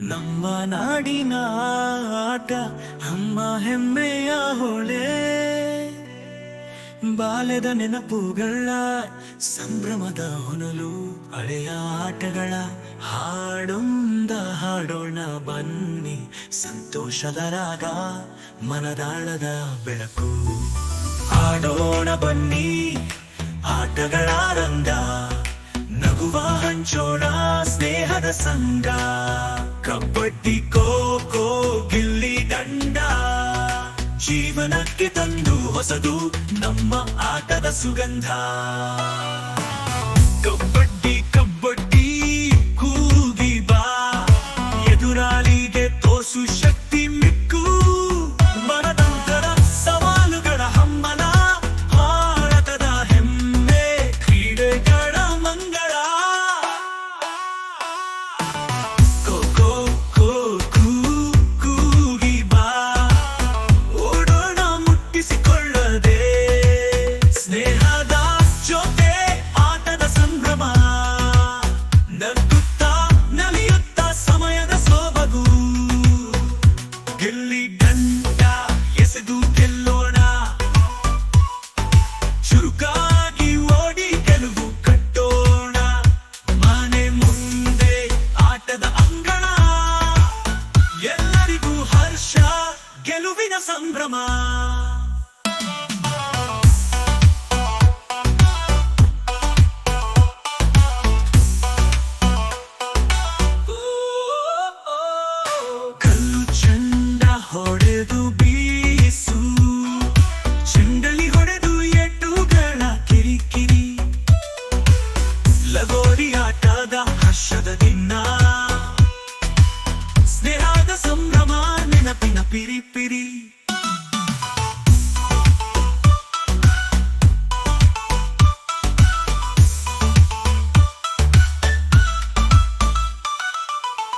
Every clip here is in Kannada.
ನಮ್ಮ ನಾಡಿನ ಆಟ, ಅಮ್ಮ ಹೆಮ್ಮೆಯ ಹೊಳೆ. ಬಾಲ್ಯದ ನೆನಪುಗಳ, ಸಂಭ್ರಮದ ಹೊನಲು ಹಳೆಯ ಆಟಗಳ. ಹಾಡೊಂದ ಹಾಡೋಣ ಬನ್ನಿ, ಸಂತೋಷದ ರಾಗ, ಮನದಾಳದ ಬೆಳಕು. ಹಾಡೋಣ ಬನ್ನಿ, ಆಟಗಳ ರಂಗ. ನಗುವ ಹಂಚೋಣ, ಸ್ನೇಹದ ಸಂಗ. ಕಬಡ್ಡಿ ಖೋ ಖೋ ಗಿಲ್ಲಿ ದಂಡ. ಜೀವನಕ್ಕೆ ತಂದು ಹೊಸದು ನಮ್ಮ ಆಟದ ಸುಗಂಧ. ಕಬಡ್ಡಿ ಗಿಲ್ಲಿ ದಂಡ ಎಸೆದು ಗೆಲ್ಲೋಣ. ಚುರುಕಾಗಿ ಓಡಿ ಗೆಲುವು ಕಟ್ಟೋಣ. ಮನೆ ಮುಂದೆ ಆಟದ ಅಂಗಣ. ಎಲ್ಲರಿಗೂ ಹರ್ಷ, ಗೆಲುವಿನ ಸಂಭ್ರಮ. ಲಗೋರಿ ಆಟದ ಹರ್ಷದ ದಿನ. ಸ್ನೇಹದ ಸಂಭ್ರಮ, ನೆನಪಿನ ಪಿರಿ ಪಿರಿ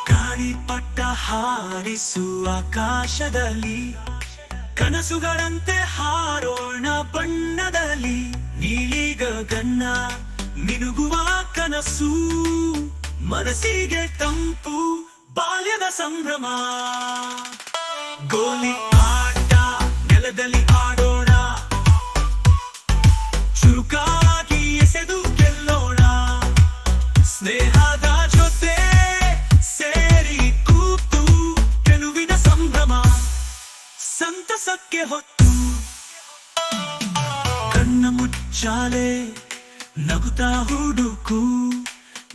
ಗಾಳಿಪಟ ಹಾರಿಸು ಆಕಾಶದಲ್ಲಿ. ಕನಸುಗಳಂತೆ ಹಾರೋಣ ಬಣ್ಣದಲ್ಲಿ. ನೀಲಿ ಗಗನ. ಮಿನುಗುವ ಕನಸು, ಮನಸ್ಸಿಗೆ ತಂಪು, ಬಾಲ್ಯದ ಸಂಭ್ರಮ. ಗೋಲಿ ಆಟ, ನೆಲದಲ್ಲಿ ಆಡೋಣ. ಚುರುಕಾಗಿ ಎಸೆದು ಗೆಲ್ಲೋಣ. ಸ್ನೇಹದ ಜೊತೆ ಸೇರಿ ಕೂತು ಗೆಲುವಿನ ಸಂಭ್ರಮ. ಸಂತಸಕ್ಕೆ ಹೊತ್ತು. ಕಣ್ಣ ಮುಚ್ಚಾಲೆ ನಗುತ್ತಾ ಹುಡುಕು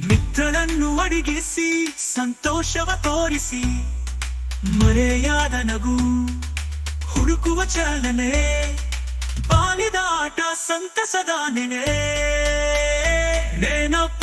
ಮಿತ್ರರನ್ನು ಅಡಿಗಿಸಿ, ಸಂತೋಷವ ತೋರಿಸಿ, ಮರೆಯಾದ ನಗು ಹುಡುಕುವ ಚಾಲನೆ ಬಾಲಿದ ಆಟ ಸಂತಸದ ನೆನೆ. ನೆನಪ